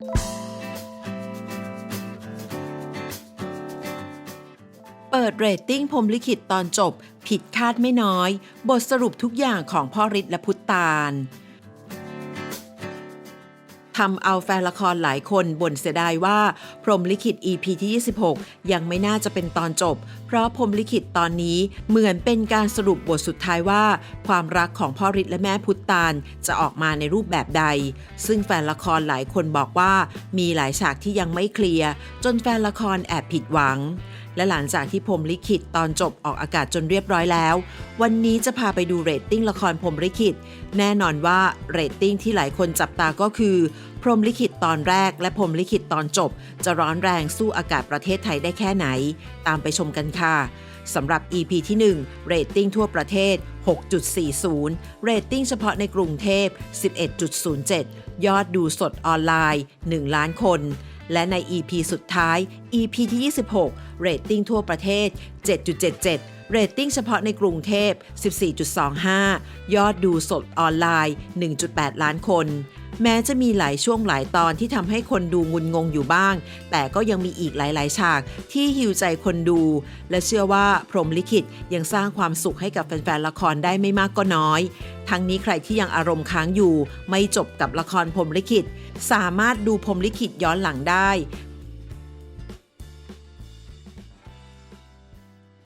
เปิดเรตติ้งพรมลิขิตตอนจบ ผิดคาดไม่น้อย บทสรุปทุกอย่างของพ่อฤทธิ์และพุทธตาล ทำเอาแฟนละครหลายคนบ่นเสียดายว่า พรมลิขิต EP ที่ 26 ยังไม่น่าจะเป็นตอนจบ เพราะพรมลิขิตตอนนี้เหมือนเป็นการสรุปบทสุดท้ายว่า ความรักของพ่อฤทธิ์และแม่พุทธตาลจะออกมาในรูปแบบใด ซึ่งแฟนละครหลายคนบอกว่า มีหลายฉากที่ยังไม่เคลียร์ จนแฟนละครแอบผิดหวัง และหลังจากที่พรมลิขิตตอนจบออกอากาศจนเรียบร้อยแล้ว วันนี้จะพาไปดูเรตติ้งละครพรมลิขิต แน่นอนว่าเรตติ้งที่หลายคนจับตาก็คือ พรมลิขิตตอนแรก และพรมลิขิตตอนจบ จะร้อนแรงสู้อากาศประเทศไทยได้แค่ไหน ตามไปชมกันค่ะสำหรับ EP ที่ 1 เรตติ้งทั่วประเทศ 6.40 เรตติ้งเฉพาะในกรุงเทพ 11.07 ยอดดูสดออนไลน์ 1 ล้านคน และใน EP สุดท้าย EP ที่ 26 เรตติ้งทั่วประเทศ 7.77เรตติ้งเฉพาะในกรุงเทพ 14.25 ยอดดูสดออนไลน์ 1.8 ล้านคน แม้จะมีหลายช่วงหลายตอนที่ทำให้คนดูงุนงงอยู่บ้าง แต่ก็ยังมีอีกหลาย ๆ ฉากที่ฮิวใจคนดู และเชื่อว่าพรหมลิขิตยังสร้างความสุขให้กับแฟน ๆ ละครได้ไม่มากก็น้อย ทั้งนี้ใครที่ยังอารมณ์ค้างอยู่ ไม่จบกับละครพรมลิขิต สามารถดูพรมลิขิตย้อนหลังได้